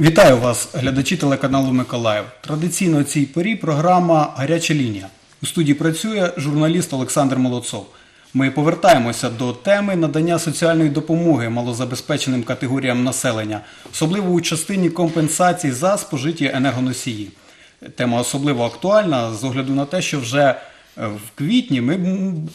Вітаю вас, глядачі телеканалу Миколаїв. Традиційно о цій порі програма Гаряча лінія. У студії працює журналіст Олександр Молодцов. Ми повертаємося до теми надання соціальної допомоги малозабезпеченим категоріям населення, особливо у частині компенсацій за спожиті енергоносії. Тема особливо актуальна з огляду на те, що вже в квітні ми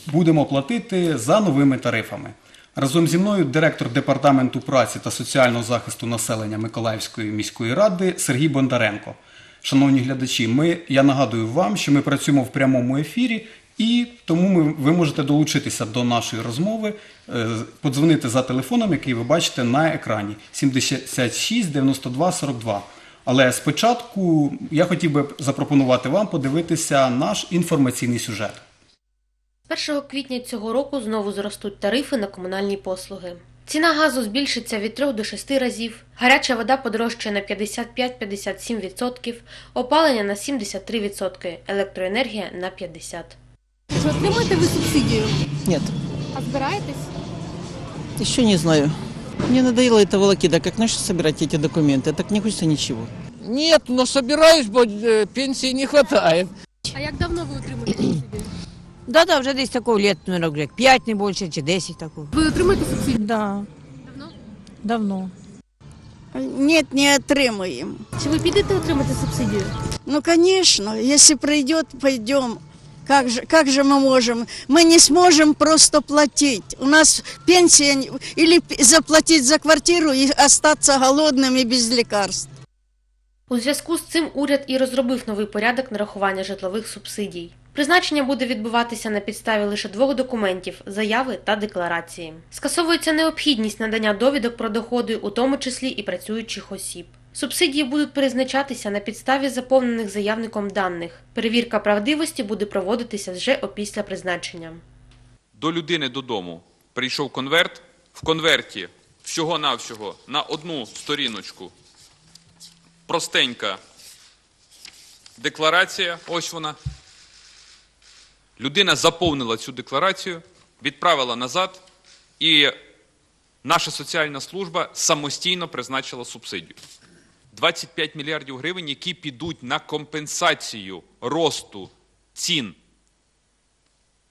будемо платити за новими тарифами. Разом зі мною директор департаменту праці та соціального захисту населення Миколаївської міської ради Сергій Бондаренко. Шановні глядачі, ми, я нагадую вам, що ми працюємо в прямому ефірі, і тому ми, ви можете долучитися до нашої розмови, е, подзвонити за телефоном, який ви бачите на екрані 76 92 42. Але спочатку я хотів би запропонувати вам подивитися наш інформаційний сюжет. З 1 квітня цього року знову зростуть тарифи на комунальні послуги. Ціна газу збільшиться від 3 до 6 разів, гаряча вода подорожчає на 55-57%, опалення на 73%, електроенергія на 50%. Чи отримуєте ви субсидію? Нет, А збираєтесь? еще не знаю. Мне надоело эта волокита, как начал собирать эти документы, так не хочется ничего. Нет, но собираюсь, бо э, пенсии не хватает. А як давно ви отримуєте субсидію? Да-да, вже десь такого лет, наверное, вже 5 не більше, чи 10 такого. Ви отримуєте субсидію? Да, Давно? давно. Нет, не отримаем. Чи ви підете отримати субсидію? Ну, конечно, если придет, пойдем. Как же, как же мы можем? Мы не сможем просто платить. У нас пенсия не- или п- заплатить за квартиру и остаться голодным и без лекарств. У зв'язку з цим уряд і розробив новий порядок нарахування житлових субсидій. Призначення буде відбуватися на підставі лише двох документів заяви та декларації. Скасовується необхідність надання довідок про доходи, у тому числі і працюючих осіб. Субсидії будуть призначатися на підставі заповнених заявником даних. Перевірка правдивості буде проводитися вже опісля призначення. до людини додому прийшов конверт. В конверті всього-навсього на одну сторіночку простенька декларація. Ось вона. Людина заповнила цю декларацію, відправила назад, і наша соціальна служба самостійно призначила субсидію. 25 мільярдів гривень, які підуть на компенсацію росту цін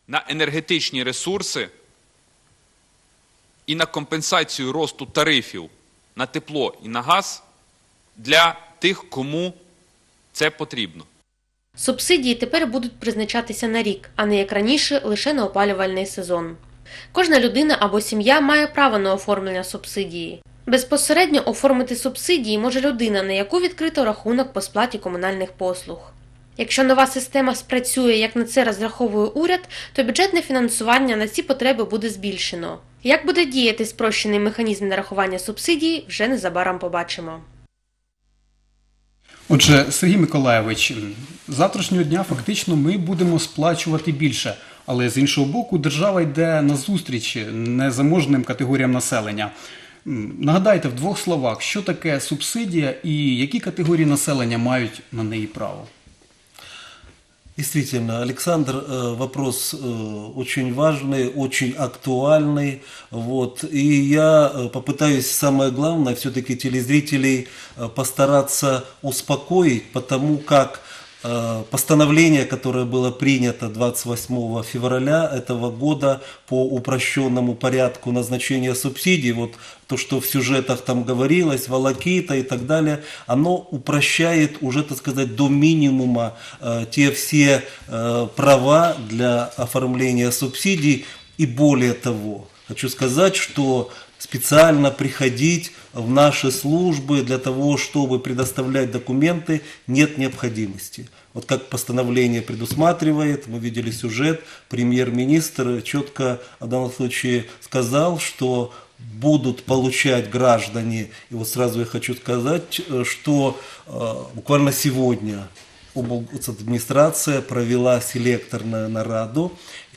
на енергетичні ресурси і на компенсацію росту тарифів на тепло і на газ для тих, кому це потрібно. Субсидії тепер будуть призначатися на рік, а не як раніше лише на опалювальний сезон. Кожна людина або сім'я має право на оформлення субсидії. Безпосередньо оформити субсидії може людина, на яку відкрито рахунок по сплаті комунальних послуг. Якщо нова система спрацює, як на це розраховує уряд, то бюджетне фінансування на ці потреби буде збільшено. Як буде діяти спрощений механізм нарахування субсидії, вже незабаром побачимо. Отже, Сергій Миколаєвич, завтрашнього дня фактично ми будемо сплачувати більше, але з іншого боку, держава йде на зустріч незаможним категоріям населення. Нагадайте в двох словах, що таке субсидія і які категорії населення мають на неї право. Действительно, Александр, э, вопрос э, очень важный, очень актуальный. Вот. И я э, попытаюсь самое главное, все-таки телезрителей постараться успокоить, потому как постановление, которое было принято 28 февраля этого года по упрощенному порядку назначения субсидий, вот то, что в сюжетах там говорилось, волокита и так далее, оно упрощает уже, так сказать, до минимума э, те все э, права для оформления субсидий. И более того, хочу сказать, что специально приходить в наши службы для того, чтобы предоставлять документы, нет необходимости. Вот как постановление предусматривает, мы видели сюжет, премьер-министр четко в данном случае сказал, что будут получать граждане, и вот сразу я хочу сказать, что э, буквально сегодня администрация провела селекторную нараду,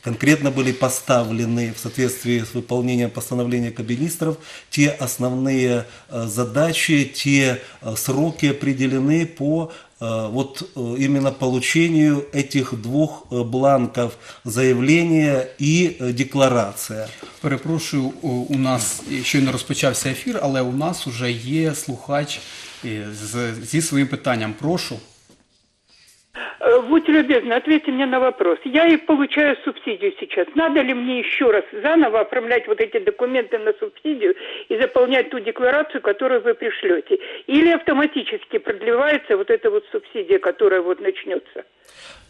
конкретно были поставлены в соответствии с выполнением постановления кабинистров те основные э, задачи, те э, сроки определены по э, вот э, именно получению этих двух э, бланков заявления и э, декларация. Перепрошую, у у нас щойно розпочався ефір, але у нас вже є слухач і з, зі своїм питанням. Прошу. Э, Будьте любезны, ответьте мне на вопрос. Я и получаю субсидию сейчас. Надо ли мне еще раз заново оформлять вот эти документы на субсидию и заполнять ту декларацию, которую вы пришлете? Или автоматически продлевается вот эта вот субсидия, которая вот начнется?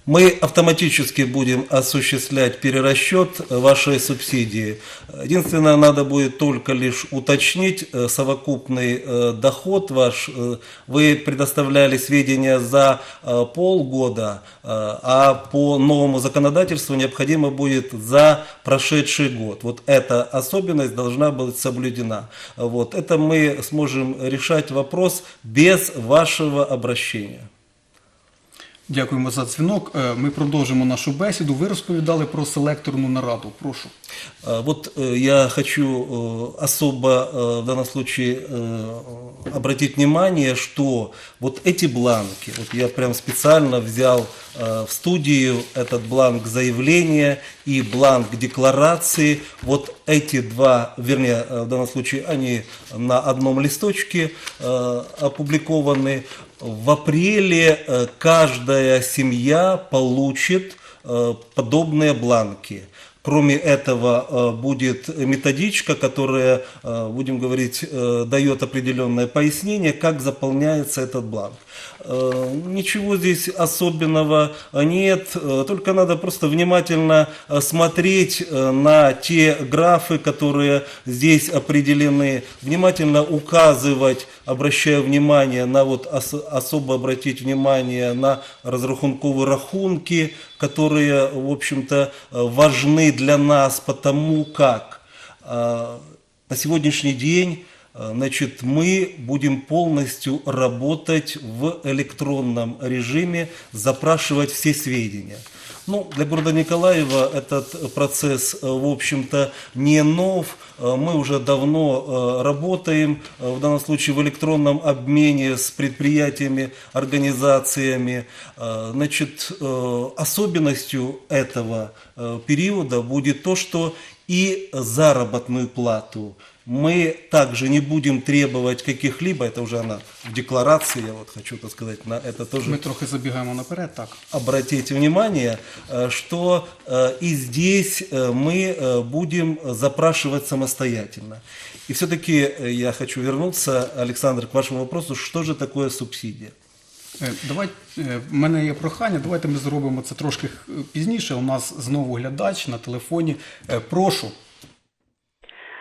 Мы автоматически будем осуществлять перерасчет вашей субсидии. Единственное, надо будет только лишь уточнить э, совокупный э, доход ваш. Э, Вы предоставляли сведения за э, полгода, э, а по новому законодательству необходимо будет за прошедший год. Вот эта особенность должна быть соблюдена. Вот. Это мы сможем решать вопрос без вашего обращения. Дякуємо за дзвінок. Е, Ми продовжимо нашу бесіду. Ви розповідали про селекторну нараду. Прошу. А, Вот э, я хочу э, особо э, в данном случае э, обратить внимание, что вот эти бланки, вот я прям специально взял э, в студию этот бланк заявления и бланк декларации. Вот эти два, вернее, э, в данном случае они на одном листочке э, опубликованы. В апреле э, каждая семья получит подобные бланки. Кроме этого, э, будет методичка, которая, э, будем говорить, э, дает определенное пояснение, как заполняется этот бланк. Ничего здесь особенного нет, только надо просто внимательно смотреть на те графы, которые здесь определены, внимательно указывать, обращая внимание на вот ос- особо обратить внимание на разрахунковые рахунки, которые, в общем-то, э, важны для нас, потому как э, на сегодняшний день Значит, мы будем полностью работать в электронном режиме, запрашивать все сведения. Ну, для города Николаева этот процесс, э, в общем-то, не нов. Э, Мы уже давно э, работаем, э, в данном случае в электронном обмене с предприятиями, организациями. Э, Значит, э, особенностью этого э, периода будет то, что и заработную плату мы также не будем требовать каких-либо, это уже она в декларации, я вот хочу так сказать, на это тоже Ми трохи забігаємо наперед. Так. обратите внимание, э, что э, и здесь э, мы э, будем запрашивать самостоятельно. И все-таки э, я хочу вернуться, Александр, к вашему вопросу, что же такое субсидия? Е, Давай, е, в мене є прохання, давайте ми зробимо це трошки е, пізніше. У нас знову глядач на телефоні. Е, Прошу.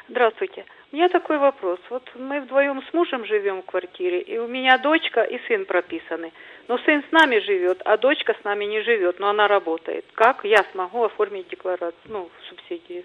Здравствуйте. У меня такой вопрос. Вот мы вдвоем с мужем живем в квартире, и у меня дочка и сын прописаны. Но сын с нами живет, а дочка с нами не живет, но она работает. Как я смогу оформить декларацию, ну, субсидию?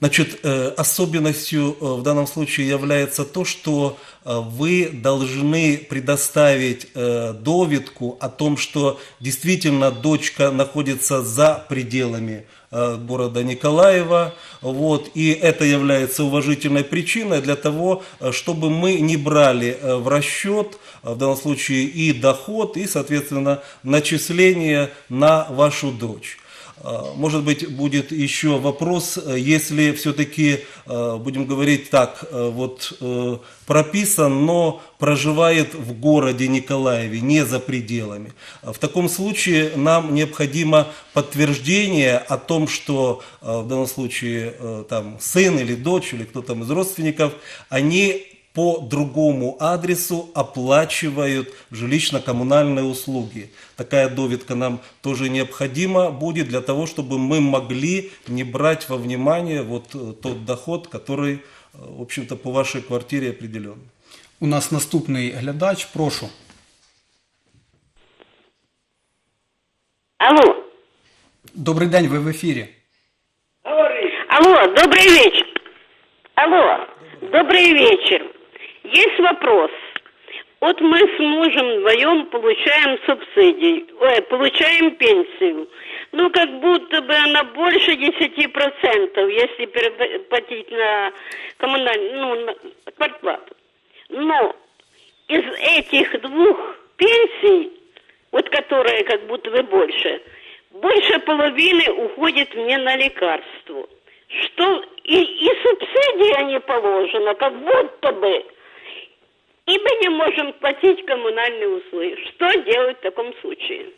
Значит, э, особенностью э, в данном случае является то, что э, вы должны предоставить довидку о том, что действительно дочка находится за пределами города Николаева, вот, и это является уважительной причиной для того, э, чтобы мы не брали э, в расчет, э, в данном случае и доход, и, соответственно, начисление на вашу дочь. А, Может быть, будет еще вопрос, э, если все-таки, э, будем говорить так, э, вот э, прописан, но проживает в городе Николаеве, не за пределами. В таком случае нам необходимо подтверждение о том, что э, в данном случае э, там сын или дочь или кто там из родственников, они по другому адресу оплачивают жилищно-коммунальные услуги. Такая довідка нам тоже необходима будет для того, чтобы мы могли не брать во внимание вот э, тот доход, который, э, в общем-то, по вашей квартире определен. У нас наступний глядач. Прошу. Алло, Добрий день, ви в ефірі. алло, добрый вечер. Алло, добрый вечер. Есть вопрос. Вот мы с мужем вдвоем получаем субсидии, ой, получаем пенсию. Ну, как будто бы она больше 10%, если переплатить на коммунальную, ну, на квартплату. Но из этих двух пенсий, вот которые как будто бы больше, больше половины уходит мне на лекарство. Что и, и субсидия не положена, как будто бы. И мы не можем платить коммунальные услуги. Что делать в таком случае?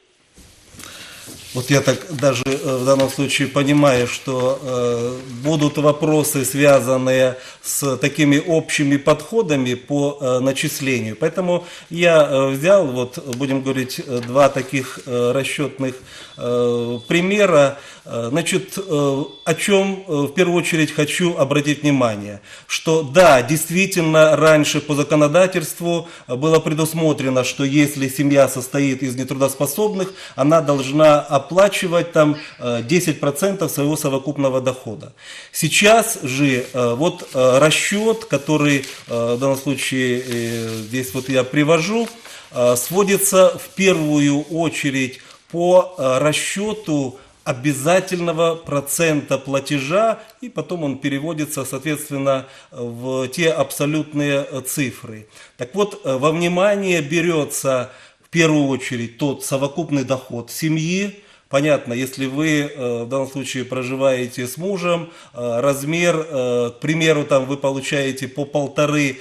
Вот я так даже э, в данном случае понимаю, что э, будут вопросы, связанные с такими общими подходами по э, начислению. Поэтому я э, взял, вот будем говорить, э, два таких э, расчетных э, примера. Значит, э, о чем э, в первую очередь хочу обратить внимание, что да, действительно раньше по законодательству было предусмотрено, что если семья состоит из нетрудоспособных, она должна оплачивать там э, 10% своего совокупного дохода. Сейчас же э, вот э, расчет, который э, в данном случае э, здесь вот я привожу, э, сводится в первую очередь по э, расчету обязательного процента платежа, и потом он переводится, соответственно, в те абсолютные э, цифры. Так вот, э, во внимание берется в первую очередь тот совокупный доход семьи, Понятно, если вы э, в данном случае проживаете с мужем, э, размер, э, к примеру, там вы получаете по полторы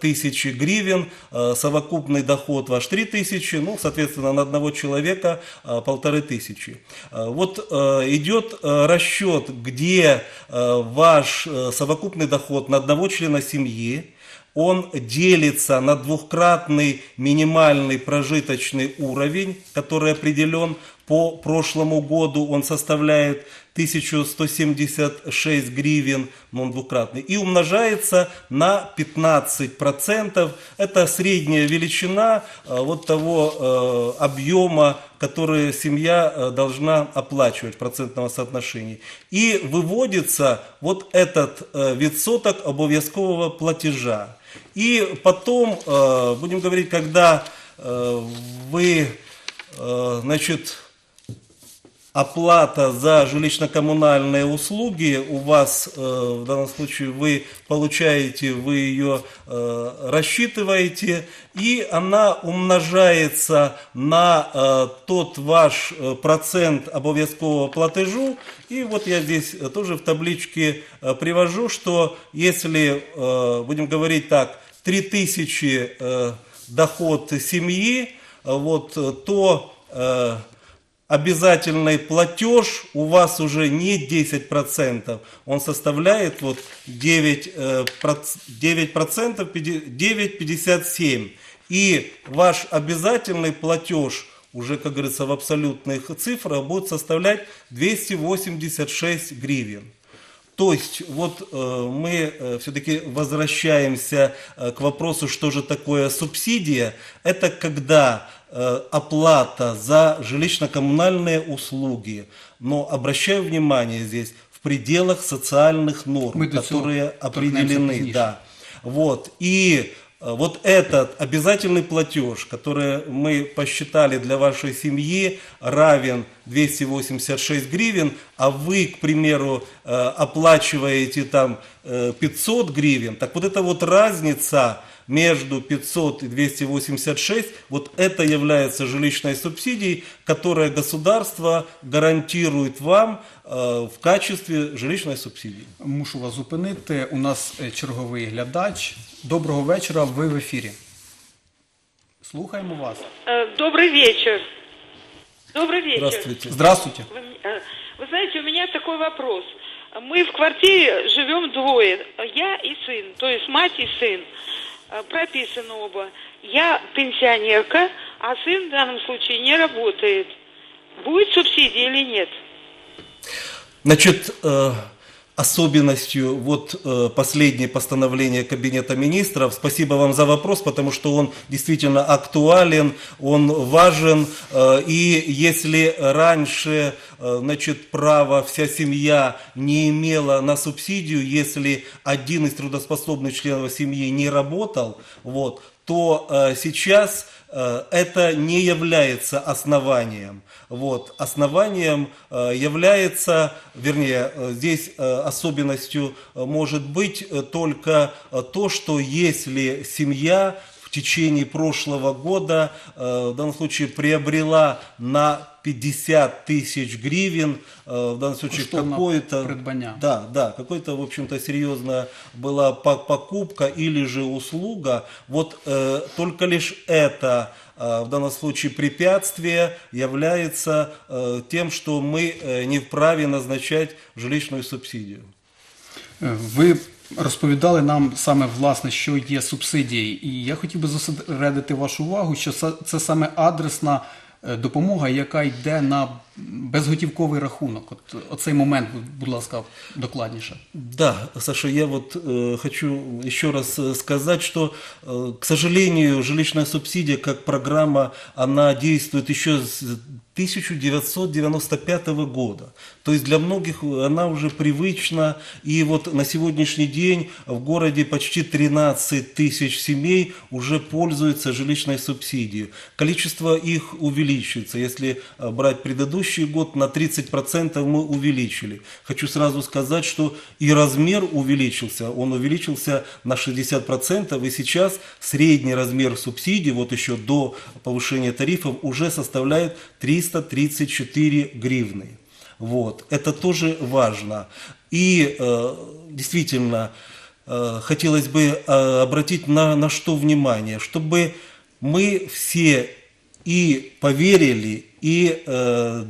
тысячи гривен, совокупный доход ваш три тысячи, ну, соответственно, на одного человека полторы тысячи. Вот идет расчет, где ваш совокупный доход на одного члена семьи, он делится на двухкратный минимальный прожиточный уровень, который определен по прошлому году, он составляет 1176 гривен, но он двукратный, и умножается на 15%. Это средняя величина э, вот того э, объема, который семья э, должна оплачивать в процентном соотношении. И выводится вот этот э, відсоток обов'язкового платежа. И потом, будем говорить, когда вы, значит, оплата за жилищно-коммунальные услуги у вас, э, в данном случае, вы получаете, вы ее э, рассчитываете, и она умножается на э, тот ваш процент обов'язкового платежу. И вот я здесь тоже в табличке привожу, что если, будем говорить так, 3000 э, доход семьи, вот, то обязательный платеж у вас уже не 10%, он составляет вот 9%, э, проц- 9% пяти- 9,57%. И ваш обязательный платеж уже, как говорится, в абсолютных цифрах будет составлять 286 гривен. То есть вот э, мы все-таки возвращаемся э, к вопросу, что же такое субсидия. Это когда э, оплата за жилищно-коммунальные услуги, но обращаю внимание здесь в пределах социальных норм, Мы которые определены. Да. Вот. И э, вот этот обязательный платеж, который мы посчитали для вашей семьи, равен 286 гривен, а вы, к примеру, э, оплачиваете там э, 500 гривен, так вот эта вот разница между 500 и 286, вот это является жилищной субсидией, которая государство гарантирует вам э, в качестве жилищной субсидии. Мушу вас зупинити. У нас е, черговий глядач. Доброго вечора. Ви в ефірі. Слухаємо вас. Э, Добрый вечер. Добрый вечер. Здравствуйте. Здравствуйте. Вы, м- э, вы знаете, у меня такой вопрос. Мы в квартире живем двое, я и сын, то есть мать и сын. Э, Прописаны оба. Я пенсионерка, а сын в данном случае не работает. Будет субсидия или нет? Значит, э, особенностью вот э, последнее постановление Кабинета министров, спасибо вам за вопрос, потому что он действительно актуален, он важен, э, и если раньше, э, значит, право вся семья не имела на субсидию, если один из трудоспособных членов семьи не работал, вот, то э, сейчас э, это не является основанием. Вот. Основанием э, является, вернее, здесь особенностью может быть только то, что если семья течение прошлого года э, в данном случае приобрела на 50 тысяч гривен, э, в данном случае Коштовне какое-то... Да, да, какой-то, в общем-то, серьезная была по- покупка или же услуга. Вот э, только лишь это в данном случае препятствие является тем, что мы не вправе назначать жилищную субсидию. Ви розповідали нам саме власне, що є субсидії, і я хотів би зосередити вашу увагу, що це- це саме адресна е, допомога, яка йде на безготівковий рахунок. От оцей момент, будь ласка, докладніше. Да, Саша, я вот э, хочу еще раз сказать, что, э, к сожалению, жилищная субсидия как программа, она действует еще с 1995 года. То есть для многих она уже привычна. И вот на сегодняшний день в городе почти 13 тысяч семей уже пользуются жилищной субсидией. Количество их увеличивается. Если э, брать предыдущий год, на 30% мы увеличили. Хочу сразу сказать, что и размер увеличился. Он увеличился на 60%. И сейчас средний размер субсидий, вот еще до повышения тарифов, уже составляет 334 гривны. Вот. Это тоже важно. И э, действительно, э, хотелось бы э, обратить на, на что внимание, чтобы мы все и поверили, и э,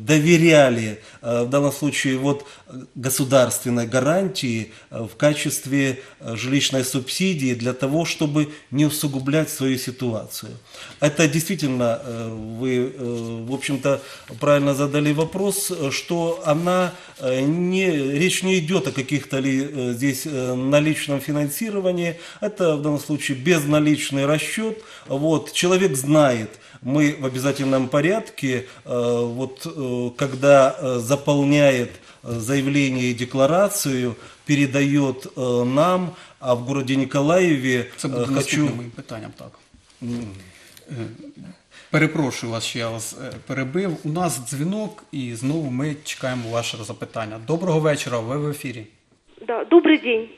доверяли э, в данном случае вот государственной гарантии э, в качестве э, жилищной субсидии для того, чтобы не усугублять свою ситуацию. Это действительно, э, вы, э, в общем-то, правильно задали вопрос, э, что она не, речь не идет о каких-то ли э, здесь э, наличном финансировании, это в данном случае безналичный расчет. Вот, человек знает, мы в обязательном порядке, э, вот, э, когда э, заполняет э, заявление и декларацию, передает э, нам, а в городе Николаеве Це э, буде хочу... наступним моїм питанням, так. Е, Перепрошую вас, що я вас е, перебив. У нас дзвінок, і знову ми чекаємо ваше запитання. Доброго вечора, ви в ефірі. Да, добрый день.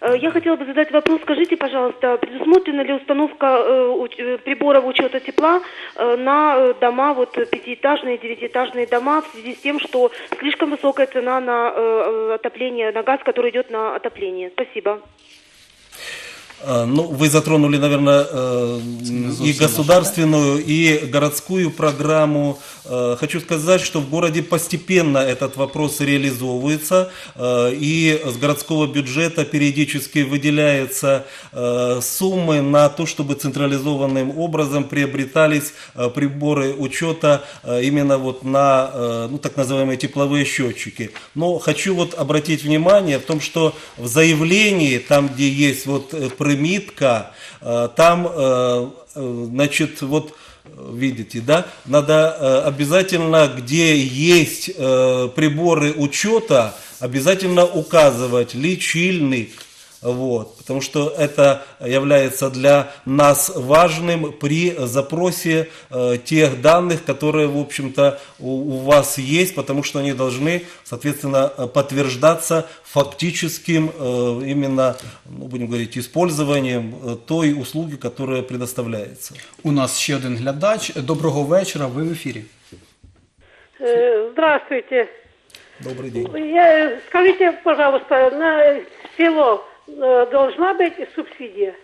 Э, Я хотела бы задать вопрос. Скажите, пожалуйста, предусмотрена ли установка э, э, приборов учета тепла на дома, вот пятиэтажные, девятиэтажные дома в связи с тем, что слишком высокая цена на отопление, на газ, который идет на отопление? Спасибо. А, Ну, вы затронули, наверное, э, и государственную, и городскую программу. Э, Хочу сказать, что в городе постепенно этот вопрос реализовывается, э, и с городского бюджета периодически выделяются э, суммы на то, чтобы централизованным образом приобретались э, приборы учета э, именно вот на э, ну, так называемые тепловые счетчики. Но хочу вот обратить внимание в том, что в заявлении, там, где есть вот примитка, э, там, э, э, значит, вот видите, да, надо обязательно, где есть приборы учета, обязательно указывать лечильник, вот, потому что это является для нас важным при запросе э, тех данных, которые, в общем-то, у, у вас есть, потому что они должны, соответственно, э, подтверждаться фактическим э, именно, ну, будем говорить, использованием э, той услуги, которая предоставляется. У нас ще один глядач. Доброго вечора, ви в ефірі. Э, Здравствуйте. Добрый день. Я, скажите, пожалуйста, на село должна быть субсидия?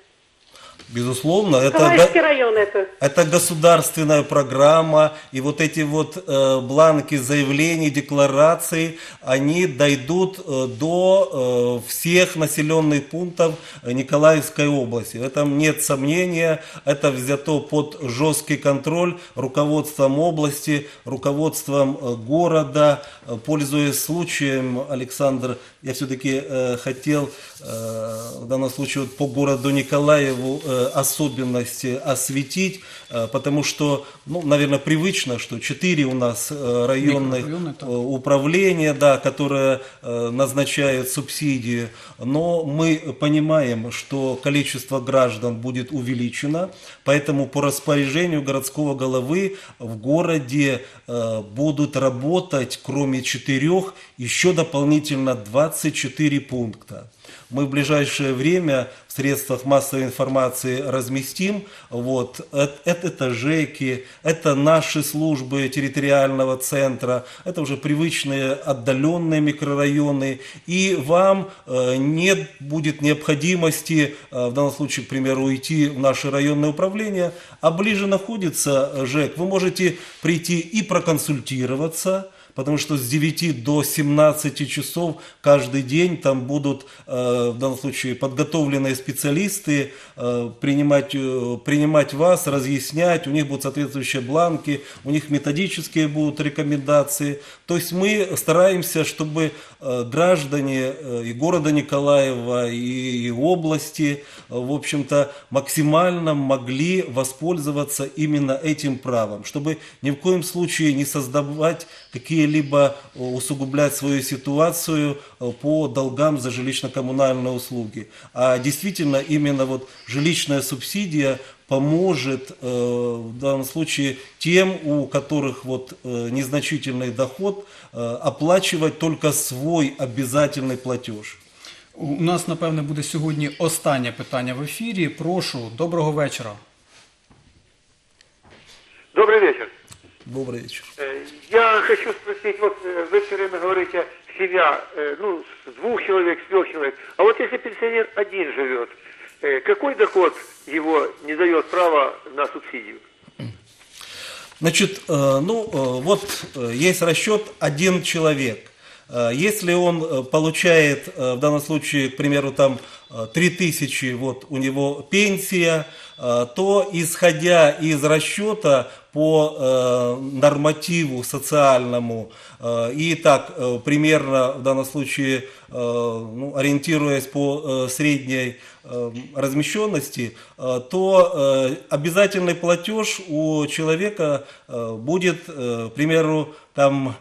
Безусловно, это... Калайский район это. Это государственная программа, и вот эти вот э, бланки заявлений, деклараций, они дойдут э, до э, всех населенных пунктов э, Николаевской области. В этом нет сомнения, это взято под жесткий контроль руководством области, руководством э, города. Э, Пользуясь случаем, Александр, я все-таки э, хотел э, в данном случае вот по городу Николаеву э, особенности осветить, э, потому что, ну, наверное, привычно, что четыре у нас э, районных э, управления, да, которые э, назначают субсидии, но мы понимаем, что количество граждан будет увеличено, поэтому по распоряжению городского головы в городе э, будут работать, кроме четырех, еще дополнительно 24 пункта. мы в ближайшее время в средствах массовой информации разместим. Вот. Это, это, ЖЭКи, это наши службы территориального центра, это уже привычные отдаленные микрорайоны. И вам э, не будет необходимости, э, в данном случае, к примеру, уйти в наше районное управление, а ближе находится э, ЖЭК. Вы можете прийти и проконсультироваться, потому что с 9 до 17 часов каждый день там будут, э, в данном случае, подготовленные специалисты э, принимать, э, принимать вас, разъяснять, у них будут соответствующие бланки, у них методические будут рекомендации. То есть мы стараемся, чтобы граждане и города Николаева, и, и области, в общем-то, максимально могли воспользоваться именно этим правом, чтобы ни в коем случае не создавать какие-либо, э, усугублять свою ситуацию э, по долгам за жилищно-коммунальные услуги. А действительно именно вот жилищная субсидия поможет э, в данном случае тем, у которых вот э, незначительный доход, э, оплачивать только свой обязательный платеж. У нас, напевне, буде сьогодні останнє питання в ефірі. Прошу, доброго вечора. Добрый вечер. Я хочу спросить, вот вы все время говорите семья, ну, с двух человек, с трех человек. А вот если пенсионер один живет, э, какой доход его не дает права на субсидию? Значит, э, ну э, вот есть расчет один человек. Э, Если он э, получает, э, в данном случае, к примеру, там э, 3000, вот у него пенсия, то исходя из расчета по нормативу социальному и так примерно в данном случае ну, ориентируясь по средней размещенности, то обязательный платеж у человека будет, к примеру, там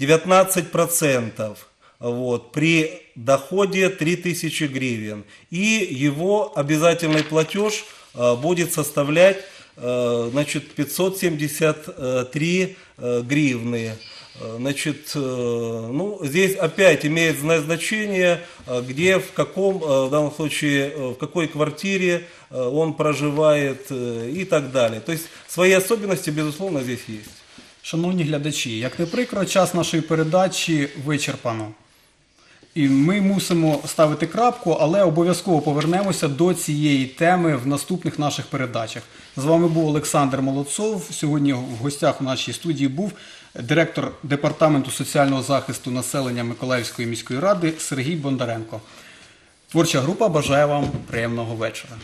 19% вот, при доходе 3000 гривен. И его обязательный платеж э, будет составлять э, значит, 573 э, гривны. Значит, ну, здесь опять имеет зна- значение, где, в каком, в данном случае, в какой квартире он проживает и так далее. То есть свои особенности, безусловно, здесь есть. Шановні глядачі, як не прикро, час нашої передачі вичерпано. І ми мусимо ставити крапку, але обов'язково повернемося до цієї теми в наступних наших передачах. З вами був Олександр Молодцов. Сьогодні в гостях у нашій студії був директор департаменту соціального захисту населення Миколаївської міської ради Сергій Бондаренко. Творча група бажає вам приємного вечора.